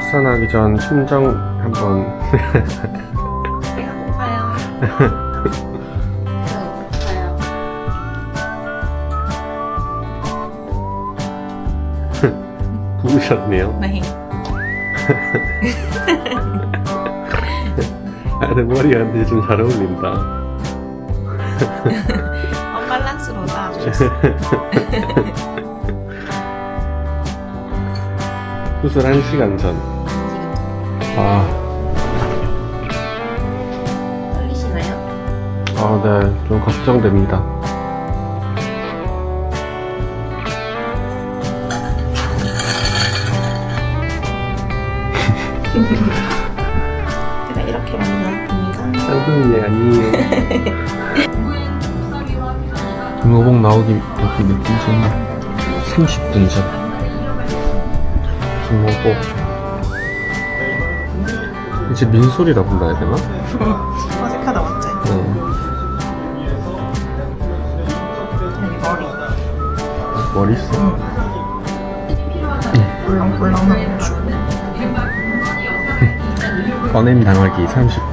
출산하기 전 심정 한번 배가 고파요. 배가 고파요. 부으셨네요. 네. 아, 내 머리가 좀잘 어울린다. 언밸런스로다 수술 1시간 전. 아, 떨리시나요? 아, 네, 좀 걱정됩니다. 제가 이렇게 많이 나왔습니다. 쌍둥이 아니에요. 등호복 나오기 여기 느낌 전 30분 전. 등호복. 이제 민소리라 불러야 되나? 어색하다 맞지? 어. 여기 머리. 머리 써. 꿀렁꿀렁한 줄. 꺼냄 당하기 30분.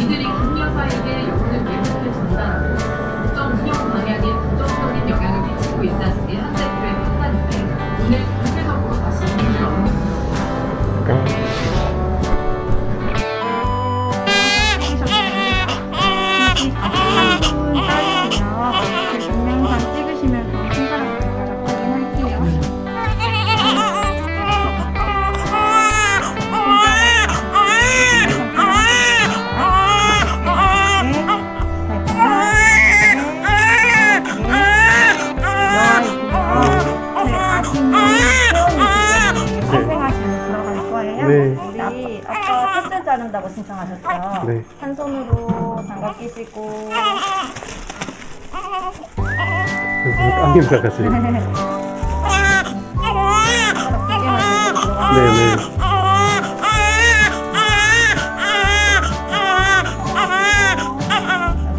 이들이 김 여사에게 영혼을 미루게 준다는 국정 운영 방향에 부정적인 영향을 미치고 있다는 게 현재 자른다고 신청하셨어요. 네. 한 손으로 장갑 끼시고 깜짝 놀라가지고. 네네.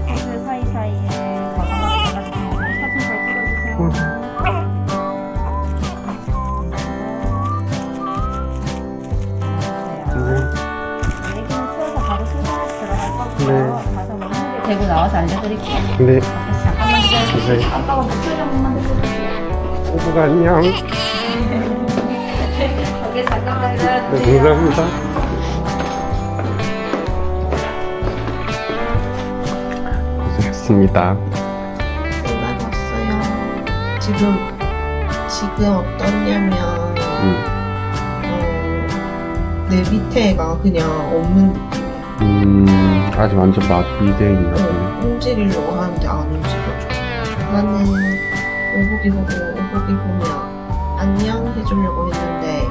여기 사이사이에 가방을 달아주시고 사진 잘 찍어주세요. 나와서 알려드릴게요. 네. 잠깐만 기다려주세요. 네. 아빠가 목소리 한 번만 들려주세요. 오브가 안녕. 저기 잠깐만 기다려주세요. 네, 감사합니다. 고생했습니다. 연락 왔어요. 지금 지금 어떠냐면 음, 어, 내 밑에 애가 그냥 없는 느낌이야. 음, 아직 완전 막 미대인가 보네. 어, 움직이려고 하는데 안 움직여줘. 나는 오복이 보고 오복이 보면 안녕 해주려고 했는데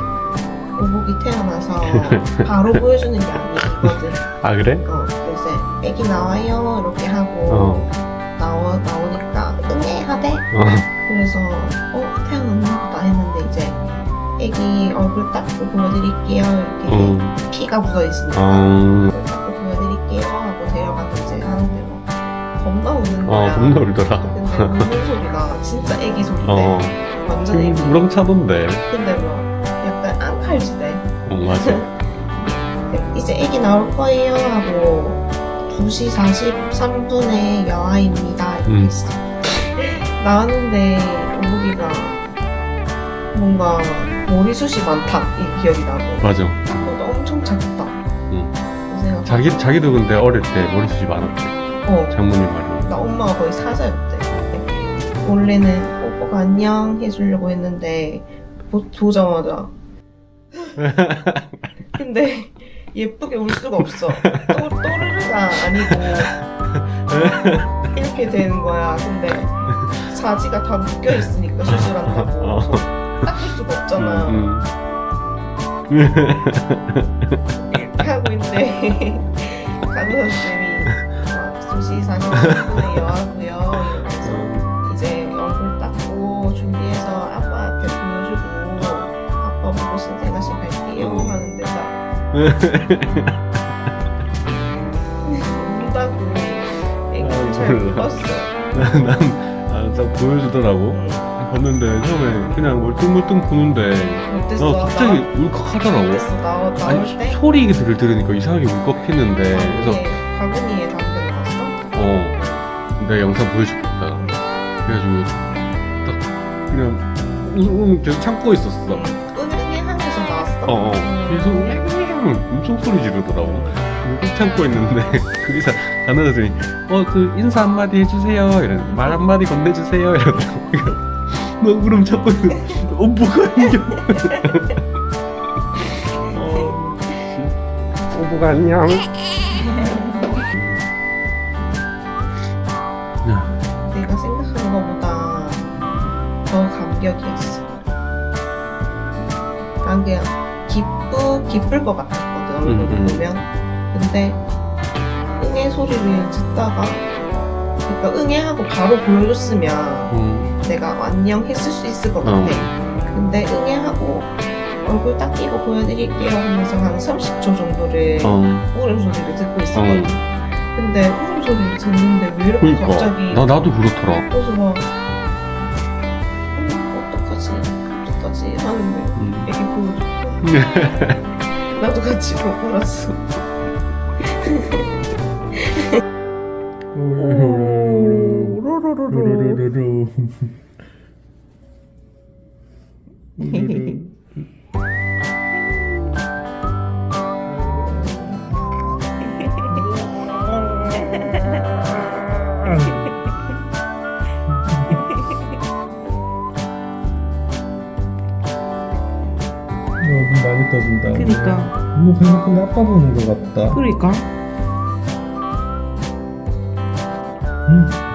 오복이 태어나서 바로 보여주는 게 아니거든. 아, 그래? 어, 요새 애기 나와요 이렇게 하고 어, 나와 나오니까 응애 하대. 어, 그래서 어 태어났나 보다 했는데 이제 애기 얼굴 딱 보여드릴게요 이렇게 어, 피가 묻어 있으니까 어, 어, 겁나 울더라. 근데 우는 소리가 진짜 애기 소리인데 어, 완전 애기. 우렁차던데. 근데 뭐 약간 앙칼지대. 어, 맞아. 이제 애기 나올 거예요 하고 2시 43분에 여아입니다 이렇게 음. 했어 나왔는데 오복이가 뭔가 머리숱이 많다 이 기억이 나고 맞아. 그것도 엄청 작다 음. 그 생각 자기, 자기도 근데 어릴 때 머리숱이 많았대. 어, 장모님 말이. 나 엄마가 거의 사자였대. 원래는 오빠가 안녕 해주려고 했는데 보, 보자마자. 근데 예쁘게 울 수가 없어. 또, 또르르가 아니고 이렇게 되는 거야. 근데 사지가 다 묶여 있으니까 수술한다고. 어. 닦을 수가 없잖아. 음, 이렇게 하고 있는데 간호사 선생님이 막 2시 40분에 여하고요 이러면서 음. 이제 얼굴 닦고 준비해서 아빠한테 보여주고 아빠 보고 신세가시 갈게요 음. 하는데 나 운다고 애기를 잘 몰라. 못 봤어 난, 아, 딱 보여주더라고. 응. 봤는데 처음에 그냥 멀뚱멀뚱 보는데 어땠어? 나 갑자기 나- 울컥하더라고. 어땠어? 나, 나올 아니 때? 소리를 들으니까 이상하게 울컥했는데 그래서 바구니에, 바 내가 영상 보여줄겠다. 그래가지고 딱 그냥 웃음 계속 참고 있었어. 은행에 하면서 나왔어? 어, 어. 음. 계속 엄청 소리 지르더라고. 꾹 참고 있는데 그 의사 간호사들이 어그 인사 한마디 해주세요. 이런 말 한마디 건네주세요. 이러더라고. 막 울음 참고 있는데 어 뭐가 안녕. 어, 씨. 오보가 안녕. 기쁠 것 같았거든, 얼굴을 음, 음. 보면. 근데 응애 소리를 듣다가, 그러니까 응애하고 바로 보여줬으면 음, 내가 안녕 했을 수 있을 것 같아. 어. 근데 응애하고 얼굴 딱 끼고 보여드릴게요 하면서 한 30초 정도를 어, 울음소리를 듣고 있었거든. 근데 울음소리를 듣는데 왜 이렇게 그러니까 갑자기 나 나도 그렇더라. 그래서 막 음, 어떡하지 어떡하지 하는데 음. 애기 보여줬고 나도 같이 알았어 눈 너무 행복한데 아빠 보는 것 같다. 그러니까 음.